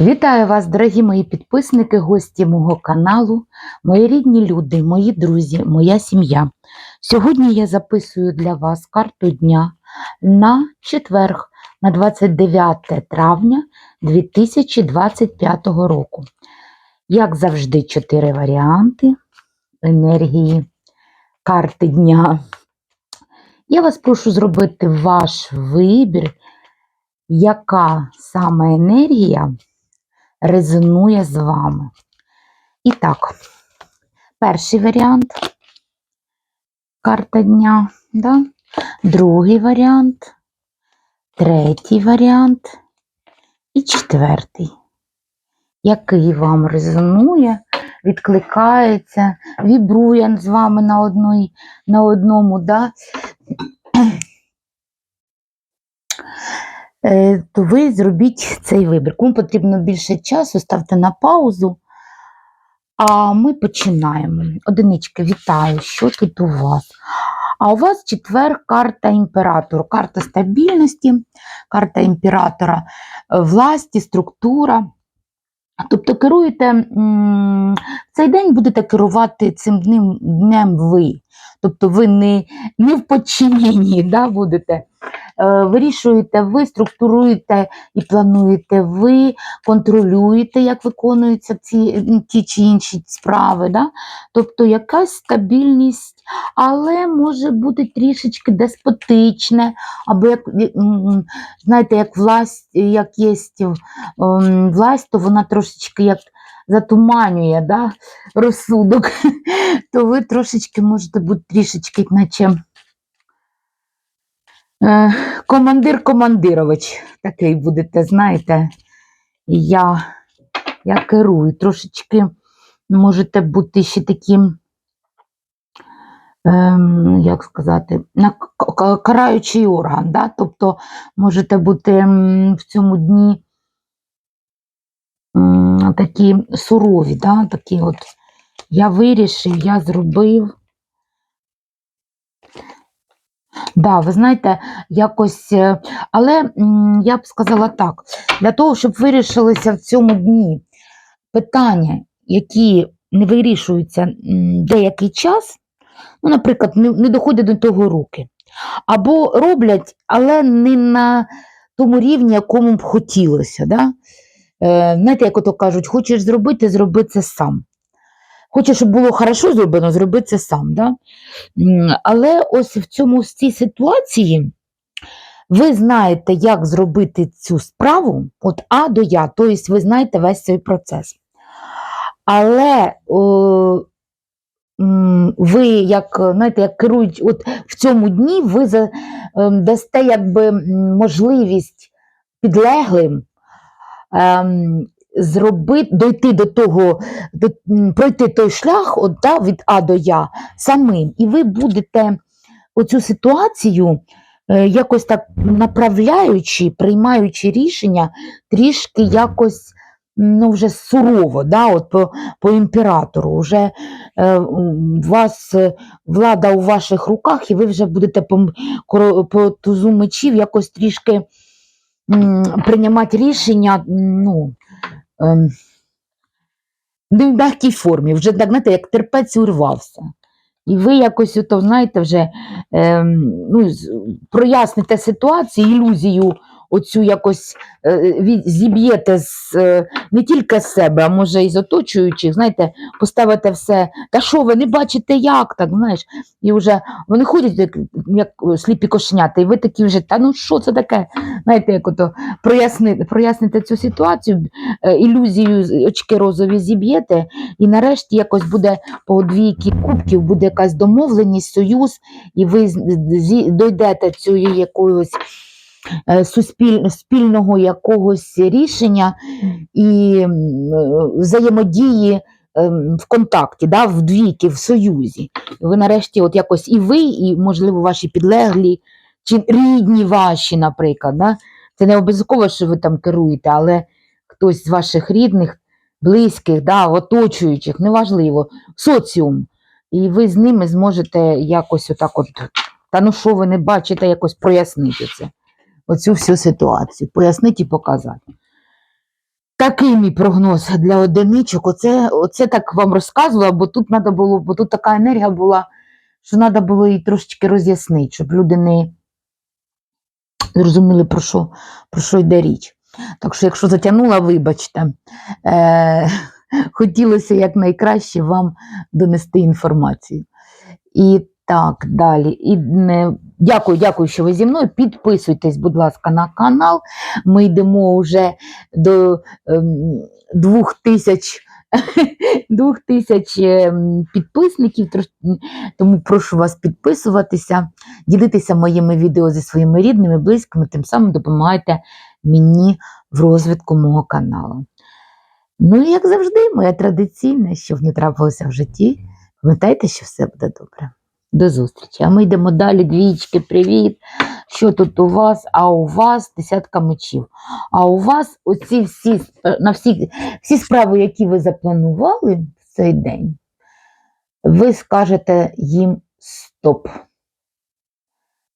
Вітаю вас, дорогі мої підписники, гості мого каналу, мої рідні люди, мої друзі, моя сім'я. Сьогодні я записую для вас карту дня на четверг, на 29 травня 2025 року. Як завжди, чотири варіанти енергії карти дня. Я вас прошу зробити ваш вибір, яка саме енергія резонує з вами. І так, перший варіант карта дня, да? другий варіант, третій варіант і четвертий. Який вам резонує, відкликається, вібрує з вами на, одній, на одному, да? Е, то ви зробіть цей вибір. Кому потрібно більше часу, ставте на паузу. А ми починаємо. Одинички, вітаю, що тут у вас? А у вас четвер карта імператору, карта стабільності, карта імператора, е, власті, структура. Тобто керуєте цей день будете керувати цим днем, днем ви. Тобто ви не, не в подчиненні да, будете. Е, Вирішуєте ви, структуруєте і плануєте ви, контролюєте, як виконуються ці, ті чи інші справи. Да? Тобто якась стабільність, але може бути трішечки деспотичне, або як, знаєте, як власть, як є ем, власть, то вона трошечки як затуманює да, розсудок, то ви трошечки можете бути трішечки, наче е, командир командирович такий будете, знаєте, я, я керую. Трошечки можете бути ще таким, ем, як сказати, на караючий орган, да? тобто можете бути в цьому дні такі сурові, да? такі от я вирішив, я зробив. Да, ви знаєте, якось, е, але я б сказала так: для того, щоб вирішилися в цьому дні питання, які не вирішуються деякий час, ну, наприклад, не, доходять до того руки, або роблять, але не на тому рівні, якому б хотілося. Да? Е, знаєте, як ото кажуть, хочеш зробити, зроби це сам. Хочеш, щоб було хорошо зроблено, зроби це сам. Да? Але ось в цьому в цій ситуації ви знаєте, як зробити цю справу от А до Я, тобто ви знаєте весь цей процес. Але о, ви, як знаєте, як керують от в цьому дні, ви за, ем, дасте якби можливість підлеглим ем, зробити, дойти до того, до, пройти той шлях от, да, від А до Я самим. І ви будете оцю ситуацію е, якось так направляючи, приймаючи рішення, трішки якось ну, вже сурово, да, от по, по імператору. Вже е, м, вас е, влада у ваших руках, і ви вже будете по, по тузу мечів якось трішки приймати рішення, ну, не в м'якій формі, вже так, знаєте, як терпець урвався. І ви якось, ото, знаєте, вже ем, ну, проясните ситуацію, ілюзію оцю якось е, зіб'єте з, е, не тільки з себе, а може і з оточуючих, знаєте, поставите все, та що ви не бачите, як так, знаєш, і вже вони ходять, як, як сліпі кошенята, і ви такі вже, та ну що це таке? Знаєте, як ото прояснити, проясните цю ситуацію, е, ілюзію очки розові зіб'єте, і нарешті якось буде по двійки кубків, буде якась домовленість, союз, і ви дойдете цієї якогось е, суспіль, спільного якогось рішення і е, взаємодії ем, в контакті, да, в двійки, в союзі. Ви нарешті, от якось і ви, і, можливо, ваші підлеглі, чи рідні ваші, наприклад. Да? Це не обов'язково, що ви там керуєте, але хтось з ваших рідних, близьких, да, оточуючих, неважливо, соціум. І ви з ними зможете якось отак от, та ну що ви не бачите, якось прояснити це. Оцю всю ситуацію. Пояснити і показати. Такий мій прогноз для одиничок. Оце, оце так вам розказувала, бо тут надо було, бо тут така енергія була, що треба було її трошечки роз'яснити, щоб люди не зрозуміли, про що, про що йде річ. Так що, якщо затягнула, вибачте, е, хотілося якнайкраще вам донести інформацію. І так, далі. І, е, дякую, дякую, що ви зі мною. Підписуйтесь, будь ласка, на канал. Ми йдемо вже до ем, двох тисяч. Двох тисяч ем, підписників, тому прошу вас підписуватися, ділитися моїми відео зі своїми рідними, близькими, тим самим допомагайте мені в розвитку мого каналу. Ну і як завжди, моя традиційна, щоб не трапилося в житті, пам'ятайте, що все буде добре. До зустрічі. А ми йдемо далі. Двічки, привіт. Що тут у вас? А у вас десятка мечів. А у вас оці всі, на всі, всі справи, які ви запланували в цей день, ви скажете їм стоп.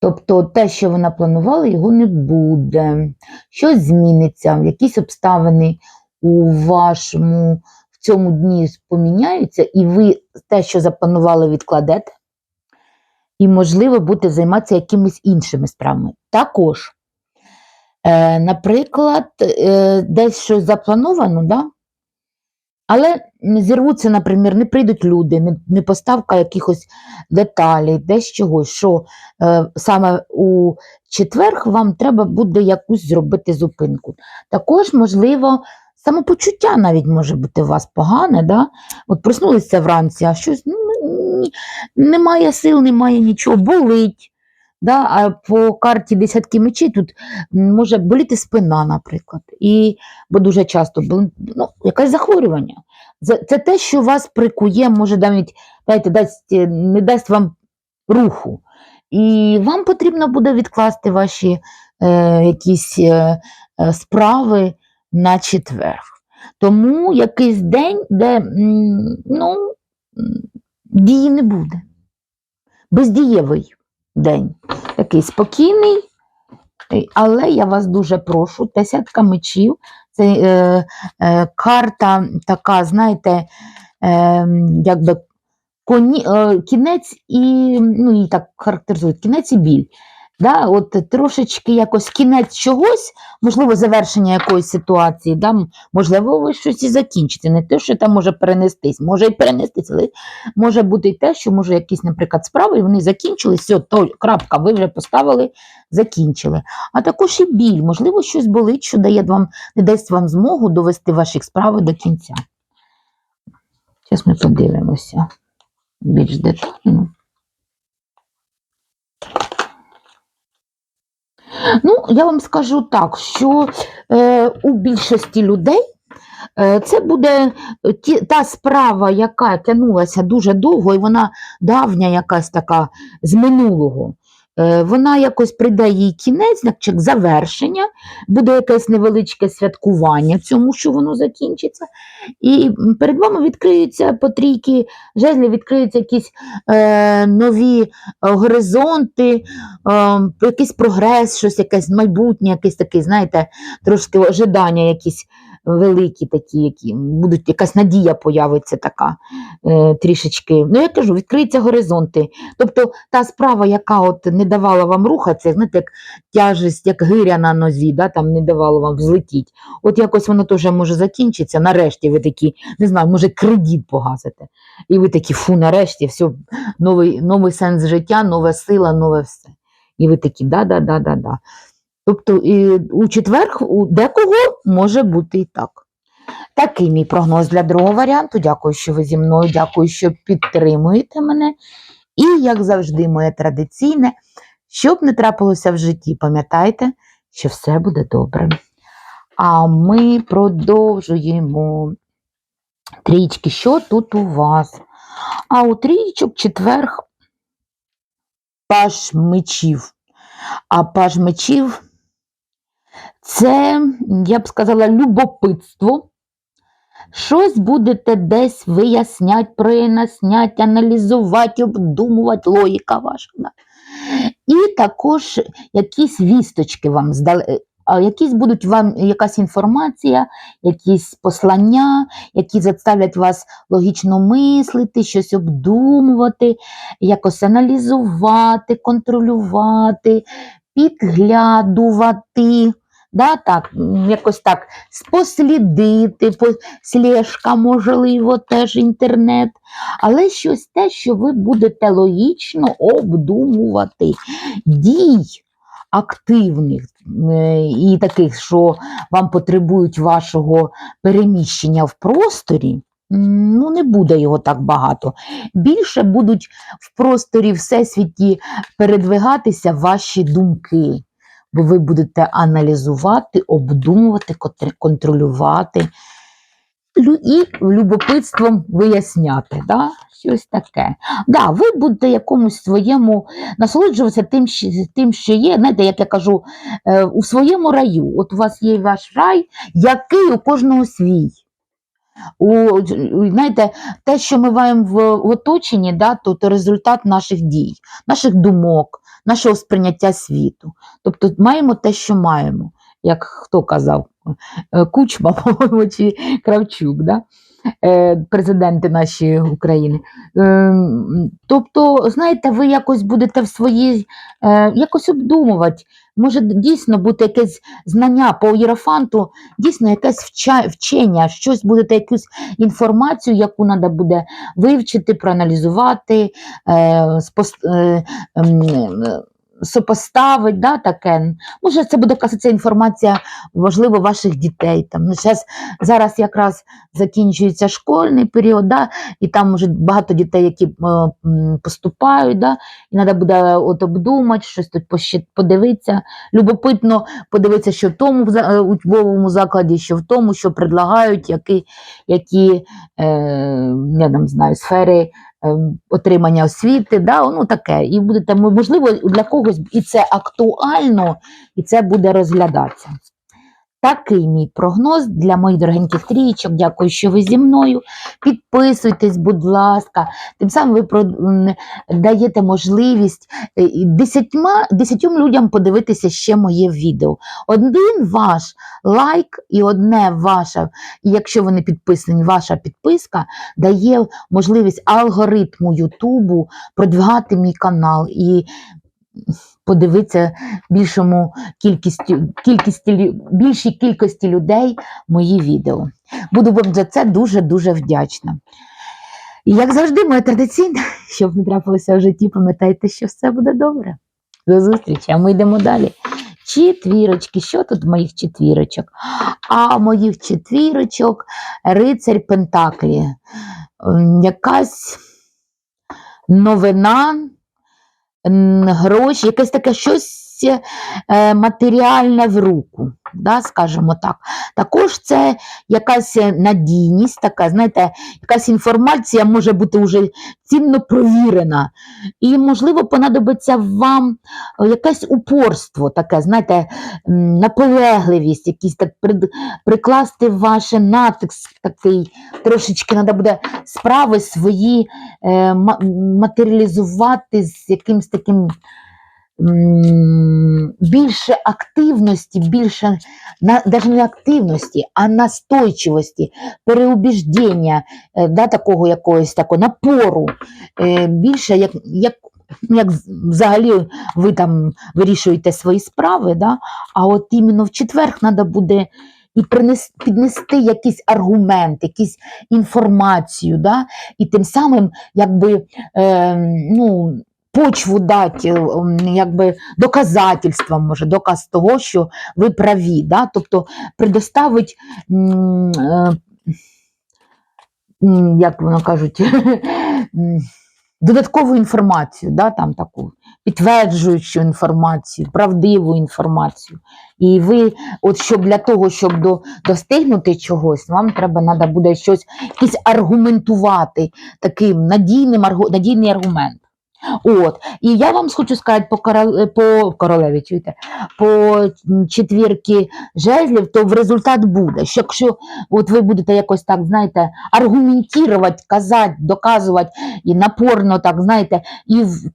Тобто те, що ви напланували, його не буде. Щось зміниться, якісь обставини у вашому в цьому дні поміняються, і ви те, що запланували, відкладете, і, можливо, будете займатися якимись іншими справами. Також, е, наприклад, е, десь щось заплановано, да? але зірвуться, наприклад, не прийдуть люди, не, не поставка якихось деталей, десь чогось, що е, саме у четверг вам треба буде якусь зробити зупинку. Також, можливо, самопочуття навіть може бути у вас погане, да? от проснулися вранці, а щось ну, немає сил, немає нічого, болить. Да? А по карті десятки мечей тут може боліти спина, наприклад. І, бо дуже часто ну, якесь захворювання. Це, те, що вас прикує, може навіть знаєте, дасть, не дасть вам руху. І вам потрібно буде відкласти ваші е, якісь е, е, справи на четверг. Тому якийсь день, де ну, дії не буде. Бездієвий день. Такий спокійний, е, але я вас дуже прошу, десятка мечів. Це е, е, карта така, знаєте, е, якби коні, е, кінець і, ну, її так характеризують, кінець і біль. Да, от трошечки якось кінець чогось, можливо, завершення якоїсь ситуації, да, можливо, ви щось і закінчите. Не те, що там може перенестись, може і перенестись, але може бути і те, що може якісь, наприклад, справи, і вони закінчились, все, то крапка, ви вже поставили, закінчили. А також і біль, можливо, щось болить, що дає вам, не дасть вам змогу довести ваші справи до кінця. Зараз ми подивимося більш детально. Ну, я вам скажу так, що е, у більшості людей е, це буде е, ті, та справа, яка тянулася дуже довго, і вона давня якась така з минулого. Е, вона якось прийде їй кінець, як завершення, буде якесь невеличке святкування цьому, що воно закінчиться. І перед вами відкриються по трійки жезлів, відкриються якісь е, нові е, горизонти, е, якийсь прогрес, щось якесь майбутнє, якесь таке, знаєте, трошки ожидання якісь великі такі, які будуть, якась надія появиться така е, трішечки. Ну, я кажу, відкриються горизонти. Тобто та справа, яка от не давала вам рухатися, знаєте, як тяжесть, як гиря на нозі, да, там не давало вам взлетіти. От якось воно теж може закінчитися. Нарешті ви такі, не знаю, може кредит погасите. І ви такі, фу, нарешті, все, новий, новий сенс життя, нова сила, нове все. І ви такі, да-да-да-да-да. Тобто і у четвер у декого може бути і так. Такий мій прогноз для другого варіанту. Дякую, що ви зі мною, дякую, що підтримуєте мене. І, як завжди, моє традиційне, щоб не трапилося в житті, пам'ятайте, що все буде добре. А ми продовжуємо. Трічки, що тут у вас? А у трічок четверг паж мечів. А паж мечів це, я б сказала, любопитство. Щось будете десь виясняти, проясняти, аналізувати, обдумувати, логіка ваша. І також якісь вісточки вам здали. а, якісь будуть вам якась інформація, якісь послання, які заставлять вас логічно мислити, щось обдумувати, якось аналізувати, контролювати, підглядувати. Да, так, якось так спослідити, по- слежка, можливо, теж інтернет, але щось те, що ви будете логічно обдумувати. Дій активних е, і таких, що вам потребують вашого переміщення в просторі, ну, не буде його так багато. Більше будуть в просторі всесвіті передвигатися ваші думки бо ви будете аналізувати, обдумувати, контролювати і любопитством виясняти. Да? Щось таке. Да, ви будете якомусь своєму насолоджуватися тим, тим, що є. Знаєте, як я кажу, е, у своєму раю. От у вас є ваш рай, який у кожного свій. У, знаєте, те, що ми маємо в оточенні, да, то, то результат наших дій, наших думок, нашого сприйняття світу. Тобто маємо те, що маємо, як хто казав, е, Кучма, по-моєму, чи Кравчук, да? Е, президенти нашої України. Ем, Тобто, знаєте, ви якось будете в своїй, е, якось обдумувати. Може дійсно бути якесь знання по Єрофанту, дійсно якесь вчення, щось будете, якусь інформацію, яку треба буде вивчити, проаналізувати, е, сопоставити, да, таке. Може, це буде якась інформація, можливо, ваших дітей. Там. Ну, щас, зараз якраз закінчується школьний період, да, і там може багато дітей, які е, поступають, да, і треба буде от обдумати, щось тут подивитися. Любопитно подивитися, що в тому е, учбовому закладі, що в тому, що предлагають, які, які е, я там знаю, сфери отримання освіти, да, ну таке. І будете, мо- можливо, для когось і це актуально, і це буде розглядатися. Такий мій прогноз для моїх дорогеньких трієчок. Дякую, що ви зі мною. Підписуйтесь, будь ласка. Тим самим ви даєте можливість е, десятьма, десятьом людям подивитися ще моє відео. Один ваш лайк і одне ваше, і якщо вони підписані, ваша підписка дає можливість алгоритму Ютубу продвигати мій канал і подивитися більшому кількістю, кількості, лю- більшій кількості людей мої відео. Буду вам за це дуже-дуже вдячна. І як завжди, моє традиційне, щоб не трапилося в житті, пам'ятайте, що все буде добре. До зустрічі, а ми йдемо далі. Четвірочки, що тут в моїх четвірочок? А моїх четвірочок рицарь Пентаклі. Якась новина, гроші, якесь таке щось е, матеріальне в руку, да, скажімо так. Також це якась надійність, така, знаєте, якась інформація може бути вже цінно провірена. І, можливо, понадобиться вам якесь упорство, таке, знаєте, наполегливість, якісь так прикласти ваше натиск такий, трошечки треба буде справи свої е, матеріалізувати з якимось таким більше активності, більше на, не активності, а настойчивості, переубіждення, е, да, такого якогось такого напору, е, більше як, як, як взагалі ви там вирішуєте свої справи, да, а от іменно в четвер треба буде і принес, піднести якийсь аргумент, якусь інформацію, да, і тим самим якби, е, ну, почву дати, е, якби доказательства, може, доказ того, що ви праві. Да? Тобто предоставить, е, як воно кажуть, додаткову інформацію, да, там таку підтверджуючу інформацію, правдиву інформацію. І ви, от щоб для того, щоб до, достигнути чогось, вам треба треба буде щось якийсь аргументувати таким надійним надійний аргумент. От. І я вам хочу сказати по, корол... по королеві, чуєте, по четвірки жезлів, то в результат буде. Що якщо от ви будете якось так, знаєте, аргументувати, казати, доказувати і напорно, так, знаєте, і в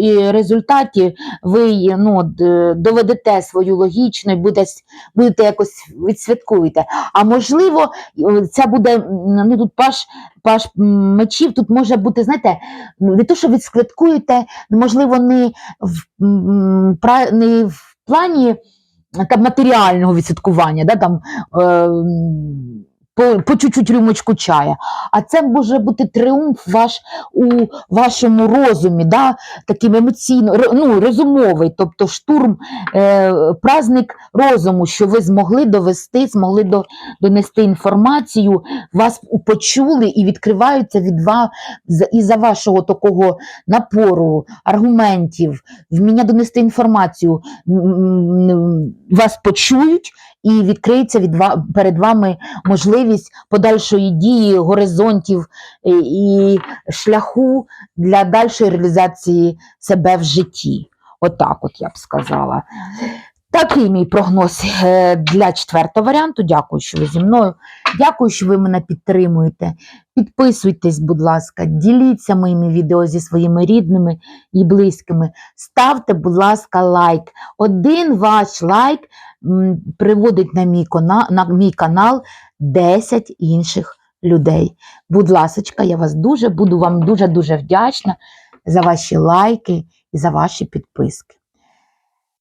і результаті ви ну, доведете свою логічну і буде, будете якось відсвяткуєте. А можливо, це буде ну, тут паш, паш мечів, тут може бути, знаєте, не то, що відсвяткуєте, можливо, не в, не в плані там, матеріального відсвяткування, да, там, е, по, по чуть-чуть рюмочку чая. А це може бути тріумф ваш у вашому розумі, да, таким емоційно, ну, розумовий, тобто штурм, е, праздник розуму, що ви змогли довести, змогли до, донести інформацію, вас почули і відкриваються від вас із-за вашого такого напору, аргументів, вміння донести інформацію, вас почують і відкриється від ва- перед вами можливість подальшої дії, горизонтів е, і шляху для дальшої реалізації себе в житті. Отак, от я б сказала. Такий мій прогноз е, для четвертого варіанту. Дякую, що ви зі мною. Дякую, що ви мене підтримуєте. Підписуйтесь, будь ласка, діліться моїми відео зі своїми рідними і близькими. Ставте, будь ласка, лайк. Один ваш лайк приводить на мій, кона, на мій канал 10 інших людей. Будь ласочка, я вас дуже буду вам дуже-дуже вдячна за ваші лайки і за ваші підписки.